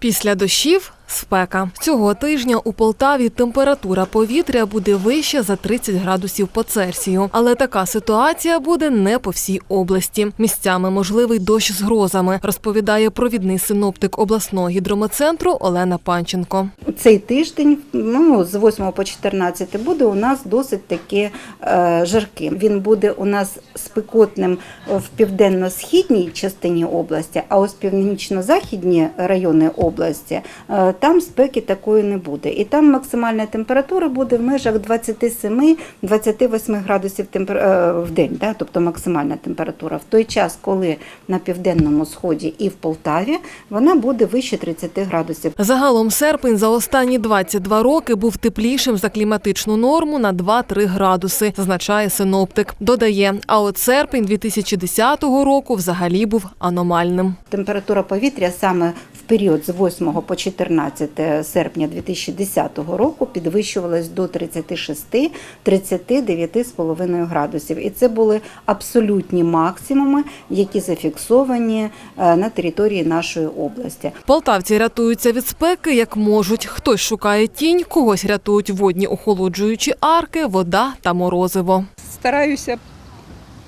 Після дощів спека. Цього тижня у Полтаві температура повітря буде вища за 30 градусів по Цельсію. Але така ситуація буде не по всій області. Місцями можливий дощ з грозами, розповідає провідний синоптик обласного гідрометцентру Олена Панченко. Цей тиждень, ну з 8 по 14, буде у нас досить таки е, жарким. Він буде у нас спекотним в південно-східній частині області, а ось північно-західні райони області е, там спеки такої не буде. І там максимальна температура буде в межах 27-28 градусів е, в день, да? тобто максимальна температура. В той час, коли на південному сході і в Полтаві вона буде вище 30 градусів. Загалом серпень за останні 22 роки був теплішим за кліматичну норму на 2-3 градуси, зазначає синоптик. Додає, а от серпень 2010 року взагалі був аномальним. Температура повітря саме період з 8 по 14 серпня 2010 року підвищувалась до 36-39,5 градусів. І це були абсолютні максимуми, які зафіксовані е, на території нашої області. Полтавці рятуються від спеки як можуть. Хтось шукає тінь, когось рятують водні охолоджуючі арки, вода та морозиво. стараюся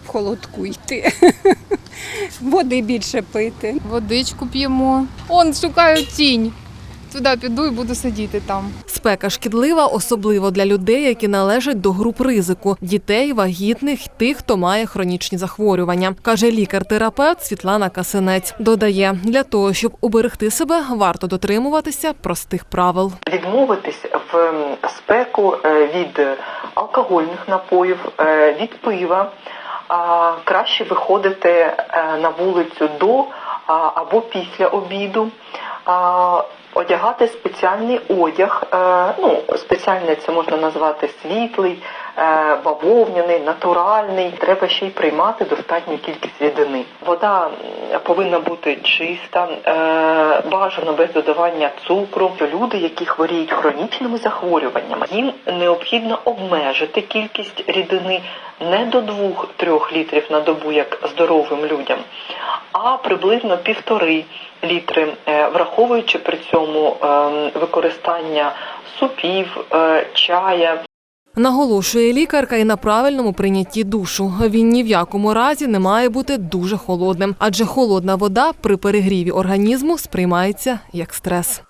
в холодку йти. Води більше пити. Водичку п'ємо. Он шукаю тінь. Туди піду і буду сидіти там. Спека шкідлива, особливо для людей, які належать до груп ризику дітей, вагітних, тих, хто має хронічні захворювання, каже лікар-терапевт Світлана Касинець. Додає, для того, щоб уберегти себе, варто дотримуватися простих правил. відмовитись в спеку е, від алкогольних напоїв, е, від пива. Краще виходити е, на вулицю до або після обіду. Одягати спеціальний одяг, е, ну спеціальний це можна назвати світлий, бавовняний, натуральний. Треба ще й приймати достатню кількість рідини. Вода повинна бути чиста, е, бажано без додавання цукру. Люди, які хворіють хронічними захворюваннями, їм необхідно обмежити кількість рідини не до 2-3 літрів на добу, як здоровим людям, а приблизно півтори літри, е, враховуючи при цьому ем, використання супів, е, чая. Наголошує лікарка і на правильному прийнятті душу. Він ні в якому разі не має бути дуже холодним, адже холодна вода при перегріві організму сприймається як стрес.